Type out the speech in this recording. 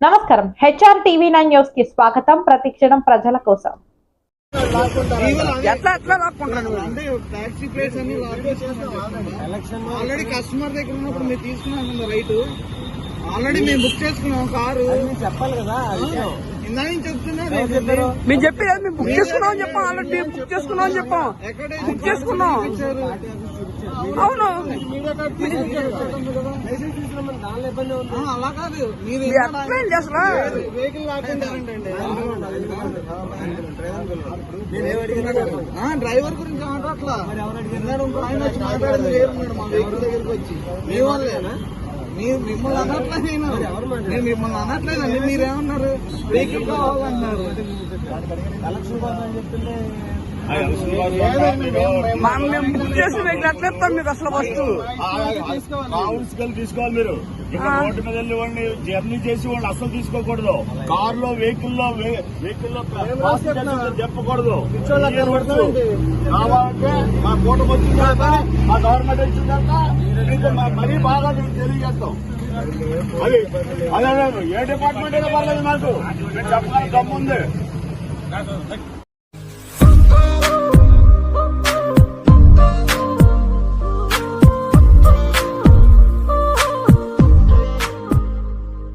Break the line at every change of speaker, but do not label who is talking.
నమస్కారం. HR TV nine న్యూస్కి స్వాగతం. ప్రతిక్షణం ప్రజల కోసం.
ఎట్లా ఎట్లా లాక్కుంటాను
అంటే టాక్సీ ప్లేస్ అన్ని ఆల్రెడీ కస్టమర్ దగ్గర ఉన్నప్పుడు మీరు తీసుకున్నాను రైట్ ఆల్రెడీ మేము బుక్ చేసుకున్నాం కారు. చెప్పాలి కదా.
మేము మేము బుక్ చేసుకున్నాం అని చెప్పాం. ఆల్రెడీ బుక్ చేసుకున్నాం అని చెప్పాం. బుక్ చేసుకున్నాం. అవును.
అలా కాదు. మీరు
మీరు ఎక్స్ప్లెయిన్ చేసరా
వెహికల్ లాక్కుంటారంటండి డ్రైవర్ గురించి మాట్లాడట్లా ఇందాక ఇంకో ఆయన వచ్చి మాట్లాడింది వేరు ఉన్నాడు మా వెహికల్ దగ్గరికి వచ్చి. మీ వాళ్ళేనా మీరు మిమ్మల్ని అనట్లేదు నేను మిమ్మల్ని అనట్లేదండి. మీరేమన్నారు వెహికల్ కావాలన్నారు
మేము బుక్ వెహికల్ ఇస్తాం మీకు అసలు ఫస్ట్
కావున్సికల్ తీసుకోవాలి మీరు ఇక్కడ రోడ్డు మీద వెళ్ళి జర్నీ చేసి వాళ్ళు అసలు తీసుకోకూడదు కార్లో వెహికల్లో వెహికల్లో చెప్పకూడదు కావాలంటే మా కూటమి వచ్చిన తర్వాత మా గవర్నమెంట్ వచ్చిన తర్వాత మీకు మా- తెలియజేస్తాం. అది అదే ఏ డిపార్ట్మెంట్ అయినా పర్లేదు మాకు. మేము చెప్పడానికి దమ్ముంది